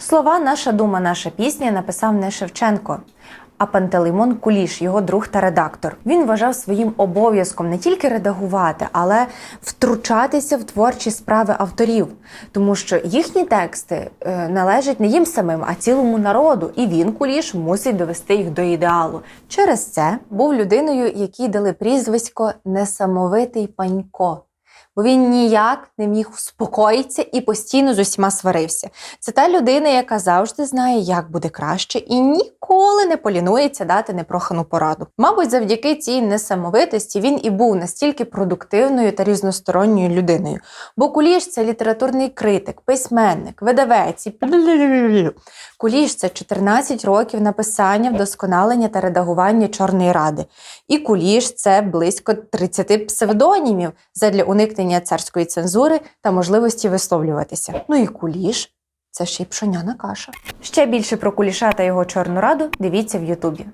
Слова Наша дума, наша пісня написав не Шевченко. А Пантелеймон Куліш, його друг та редактор. Він вважав своїм обов'язком не тільки редагувати, але втручатися в творчі справи авторів, тому що їхні тексти е, належать не їм самим, а цілому народу. І він, Куліш, мусить довести їх до ідеалу. Через це був людиною, якій дали прізвисько Несамовитий панько. Бо він ніяк не міг успокоїтися і постійно з усіма сварився. Це та людина, яка завжди знає, як буде краще, і ніколи не полінується дати непрохану пораду. Мабуть, завдяки цій несамовитості він і був настільки продуктивною та різносторонньою людиною. Бо Куліш це літературний критик, письменник, видавець. і Куліш це 14 років написання, вдосконалення та редагування Чорної ради. І Куліш це близько 30 псевдонімів задля уникнення царської цензури та можливості висловлюватися. Ну і Куліш це ще й пшоняна каша. Ще більше про Куліша та його Чорну раду дивіться в Ютубі.